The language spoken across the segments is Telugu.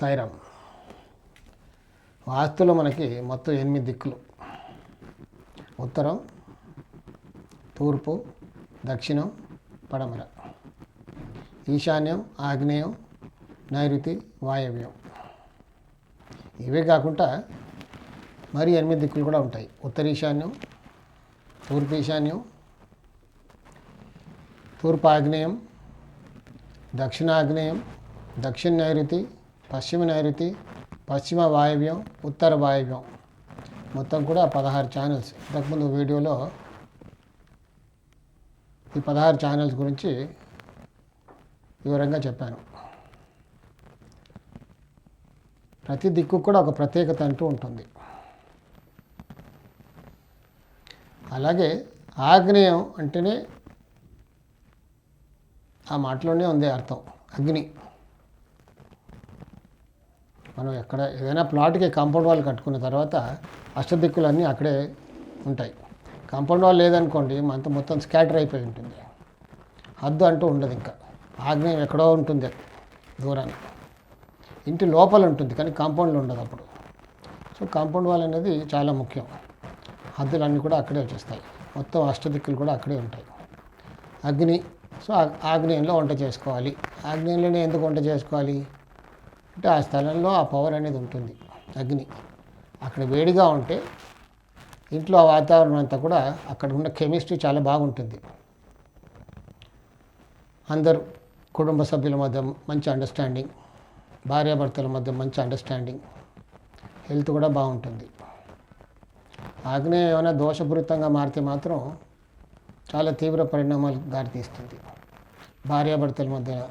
సాయిరామ్. వాస్తులో మనకి మొత్తం ఎనిమిది దిక్కులు. ఉత్తరం తూర్పు దక్షిణం పడమర. ఈశాన్యం ఆగ్నేయం నైరుతి వాయవ్యం. ఇవే కాకుండా మరి ఎనిమిది దిక్కులు కూడా ఉంటాయి. ఉత్తర ఈశాన్యం తూర్పు ఈశాన్యం తూర్పు ఆగ్నేయం దక్షిణాగ్నేయం దక్షిణ నైరుతి పశ్చిమ నైరుతి పశ్చిమ వాయవ్యం ఉత్తర వాయువ్యం. మొత్తం కూడా పదహారు ఛానల్స్ ఇంతకుముందు వీడియోలో ఈ పదహారు ఛానల్స్ గురించి వివరంగా చెప్పాను. ప్రతి దిక్కు కూడా ఒక ప్రత్యేకత అంటూ ఉంటుంది. అలాగే ఆగ్నేయం అంటేనే ఆ మాటలోనే ఉంది అర్థం. అగ్ని. మనం ఎక్కడ ఏదైనా ప్లాట్కి కాంపౌండ్ వాల్ కట్టుకున్న తర్వాత అష్టదిక్కులన్నీ అక్కడే ఉంటాయి. కాంపౌండ్ వాల్ లేదనుకోండి మనతో మొత్తం స్కాటర్ అయిపోయి ఉంటుంది. హద్దు అంటూ ఉండదు ఇంకా. ఆగ్నేయం ఎక్కడో ఉంటుంది దూరాన్ని. ఇంటి లోపల ఉంటుంది కానీ కాంపౌండ్లో ఉండదు అప్పుడు. సో కాంపౌండ్ వాల్ అనేది చాలా ముఖ్యం. హద్దులన్నీ కూడా అక్కడే వచ్చేస్తాయి. మొత్తం అష్టదిక్కులు కూడా అక్కడే ఉంటాయి. అగ్ని సో ఆగ్నేయంలో వంట చేసుకోవాలి. ఆగ్నేయంలోనే ఎందుకు వంట చేసుకోవాలి? అంటే ఆ స్థలంలో ఆ పవర్ అనేది ఉంటుంది అగ్ని. అక్కడ వేడిగా ఉంటే ఇంట్లో ఆ వాతావరణం అంతా కూడా అక్కడ ఉన్న కెమిస్ట్రీ చాలా బాగుంటుంది. అందరూ కుటుంబ సభ్యుల మధ్య మంచి అండర్స్టాండింగ్ భార్యాభర్తల మధ్య మంచి అండర్స్టాండింగ్ హెల్త్ కూడా బాగుంటుంది. ఆగ్నేయం ఏమైనా దోషపూరితంగా మారితే మాత్రం చాలా తీవ్ర పరిణామాలు దారితీస్తుంది. భార్యాభర్తల మధ్య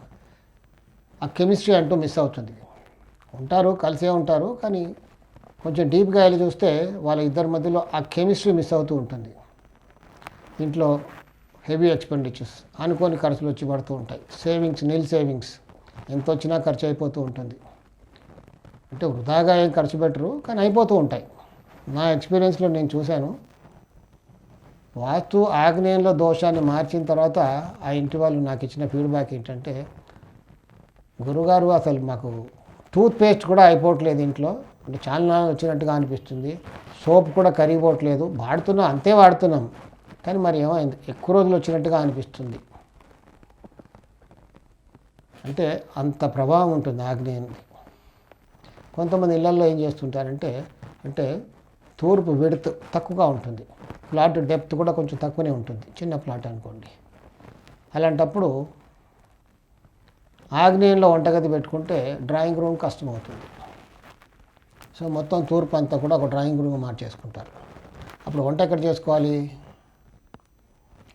ఆ కెమిస్ట్రీ అంటూ మిస్ అవుతుంది. ఉంటారు కలిసే ఉంటారు కానీ కొంచెం డీప్గా వెళ్ళి చూస్తే వాళ్ళ ఇద్దరి మధ్యలో ఆ కెమిస్ట్రీ మిస్ అవుతూ ఉంటుంది. ఇంట్లో హెవీ ఎక్స్పెండిచర్స్ అనుకోని ఖర్చులు వచ్చి పడుతూ ఉంటాయి. సేవింగ్స్ నిల్ సేవింగ్స్ ఎంత వచ్చినా ఖర్చు అయిపోతూ ఉంటుంది. అంటే వృధాగా ఏం ఖర్చు పెట్టరు కానీ అయిపోతూ ఉంటాయి. నా ఎక్స్పీరియన్స్లో నేను చూశాను వాస్తు ఆగ్నేయంలో దోషాన్ని మార్చిన తర్వాత ఆ ఇంటి వాళ్ళు నాకు ఇచ్చిన ఫీడ్బ్యాక్ ఏంటంటే గురుగారు అసలు మాకు టూత్పేస్ట్ కూడా అయిపోవట్లేదు ఇంట్లో. అంటే చాలా వచ్చినట్టుగా అనిపిస్తుంది. సోప్ కూడా కరిగిపోవట్లేదు. వాడుతున్నాం అంతే వాడుతున్నాం. కానీ మరి ఏమైంది ఎక్కువ రోజులు వచ్చినట్టుగా అనిపిస్తుంది. అంటే అంత ప్రభావం ఉంటుంది ఆగ్నేయానికి కొంతమంది ఇళ్ళలో ఏం చేస్తుంటారంటే అంటే తూర్పు విడత్ తక్కువగా ఉంటుంది. ప్లాట్ డెప్త్ కూడా కొంచెం తక్కువనే ఉంటుంది. చిన్న ప్లాట్ అనుకోండి. అలాంటప్పుడు ఆగ్నేయంలో వంటగది పెట్టుకుంటే డ్రాయింగ్ రూమ్ కష్టమవుతుంది. సో మొత్తం తూర్పు అంతా కూడా ఒక డ్రాయింగ్ రూమ్ మార్చేసుకుంటారు. అప్పుడు వంట ఎక్కడ చేసుకోవాలి?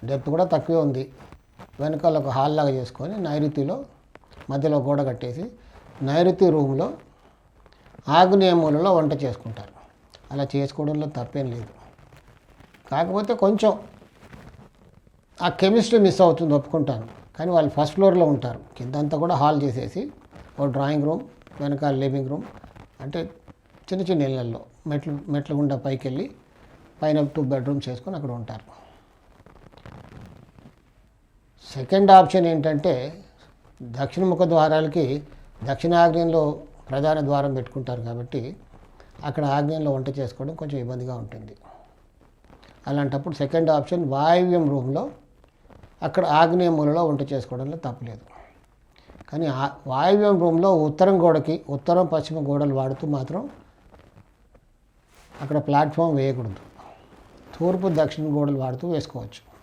డెప్త్ కూడా తక్కువే ఉంది. వెనకాల ఒక హాల్ లాగా చేసుకొని నైరుతిలో మధ్యలో గోడ కట్టేసి నైరుతి రూమ్లో ఆగ్నేయ మూలలో వంట చేసుకుంటారు. అలా చేసుకోవడంలో తప్పేం లేదు. కాకపోతే కొంచెం ఆ కెమిస్ట్రీ మిస్ అవుతుంది ఒప్పుకుంటాను. కానీ వాళ్ళు ఫస్ట్ ఫ్లోర్లో ఉంటారు. కిందంతా కూడా హాల్ చేసేసి ఓ డ్రాయింగ్ రూమ్ వెనకాల లివింగ్ రూమ్ అంటే చిన్న చిన్న ఇళ్ళల్లో మెట్లు మెట్ల గుండా పైకి వెళ్ళి పైన టూ బెడ్రూమ్స్ చేసుకొని అక్కడ ఉంటారు. సెకండ్ ఆప్షన్ ఏంటంటే దక్షిణ ముఖ ద్వారాలకి దక్షిణాగ్నేయంలో ప్రధాన ద్వారం పెట్టుకుంటారు కాబట్టి అక్కడ ఆగ్నేయంలో వంట చేసుకోవడం కొంచెం ఇబ్బందిగా ఉంటుంది. అలాంటప్పుడు సెకండ్ ఆప్షన్ వాయువ్యం రూమ్లో అక్కడ ఆగ్నేయ మూలలో వంట చేసుకోవడంలో తప్పలేదు. కానీ ఆ వాయువ్యం రూమ్లో ఉత్తరం గోడకి ఉత్తరం పశ్చిమ గోడలు వాడుతూ మాత్రం అక్కడ ప్లాట్ఫామ్ వేయకూడదు. తూర్పు దక్షిణ గోడలు వాడుతూ వేసుకోవచ్చు.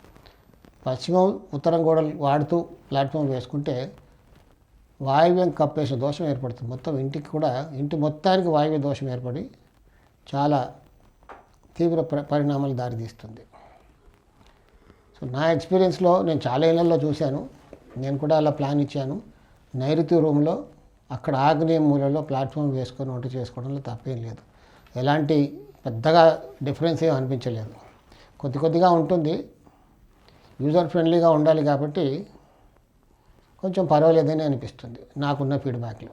పశ్చిమం ఉత్తరం గోడలు వాడుతూ ప్లాట్ఫామ్ వేసుకుంటే వాయువ్యం కప్పేసే దోషం ఏర్పడుతుంది. మొత్తం ఇంటికి కూడా ఇంటి మొత్తానికి వాయువ్య దోషం ఏర్పడి చాలా తీవ్ర ప్ర- పరిణామాలు దారితీస్తుంది. సో నా ఎక్స్పీరియన్స్లో నేను చాలా ఇళ్ళలో చూశాను. నేను కూడా అలా ప్లాన్ ఇచ్చాను. నైరుతి రూమ్లో అక్కడ ఆగ్నేయ మూలలో ప్లాట్ఫామ్ వేసుకొని వంట చేసుకోవడంలో తప్పేం లేదు. ఎలాంటి పెద్దగా డిఫరెన్స్ ఏం అనిపించలేదు. కొద్ది కొద్దిగా ఉంటుంది. యూజర్ ఫ్రెండ్లీగా ఉండాలి కాబట్టి కొంచెం పర్వాలేదని అనిపిస్తుంది. నాకున్న ఫీడ్బ్యాక్లో.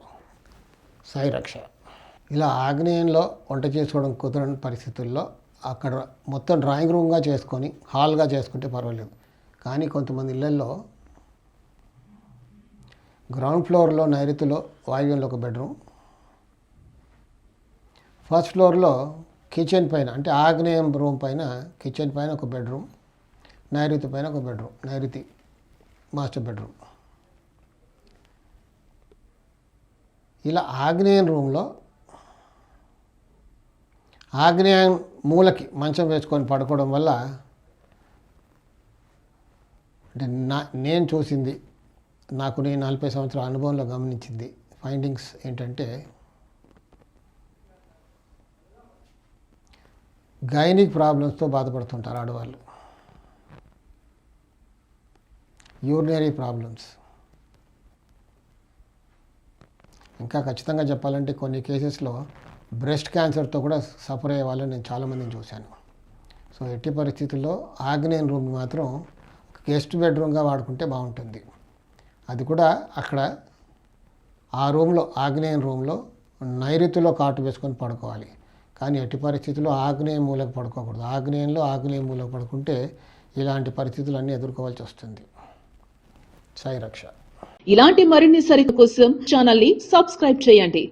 సాయి రక్ష. ఇలా ఆగ్నేయంలో వంట చేసుకోవడం కుదరని పరిస్థితుల్లో అక్కడ మొత్తం డ్రాయింగ్ రూమ్గా చేసుకొని హాల్గా చేసుకుంటే పర్వాలేదు. కానీ కొంతమంది ఇళ్ళల్లో గ్రౌండ్ ఫ్లోర్లో నైరుతిలో వాయువ్యంలో ఒక బెడ్రూమ్. ఫస్ట్ ఫ్లోర్లో కిచెన్ పైన అంటే ఆగ్నేయం రూమ్ పైన కిచెన్ పైన ఒక బెడ్రూమ్ నైరుతి పైన ఒక బెడ్రూమ్ నైరుతి మాస్టర్ బెడ్రూమ్. ఇలా ఆగ్నేయం రూమ్లో ఆగ్నేయం మూలకి మంచం వేసుకొని పడుకోవడం వల్ల అంటే నా నేను చూసింది నాకు నేను నలభై సంవత్సరాల అనుభవంలో గమనించింది ఫైండింగ్స్ ఏంటంటే గైనిక్ ప్రాబ్లమ్స్తో బాధపడుతుంటారు ఆడవాళ్ళు. Urinary problems. ఇంకా ఖచ్చితంగా చెప్పాలంటే కొన్ని కేసెస్లో బ్రెస్ట్ క్యాన్సర్తో కూడా సఫర్ అయ్యే వాళ్ళని నేను చాలామందిని చూశాను. సో ఎట్టి పరిస్థితుల్లో ఆగ్నేయన్ రూమ్ మాత్రం గెస్ట్ బెడ్రూమ్గా వాడుకుంటే బాగుంటుంది. అది కూడా అక్కడ ఆ రూమ్లో ఆగ్నేయం రూమ్లో నైరుతిలో కాటు వేసుకొని పడుకోవాలి. కానీ ఎట్టి పరిస్థితుల్లో ఆగ్నేయ మూలకు పడుకోకూడదు. ఆగ్నేయంలో ఆగ్నేయ మూలకు పడుకుంటే ఇలాంటి పరిస్థితులన్నీ ఎదుర్కోవాల్సి వస్తుంది. సాయి రక్ష. ఇలాంటి మరిన్ని సరికు కోసం ఛానల్ని సబ్స్క్రైబ్ చేయండి.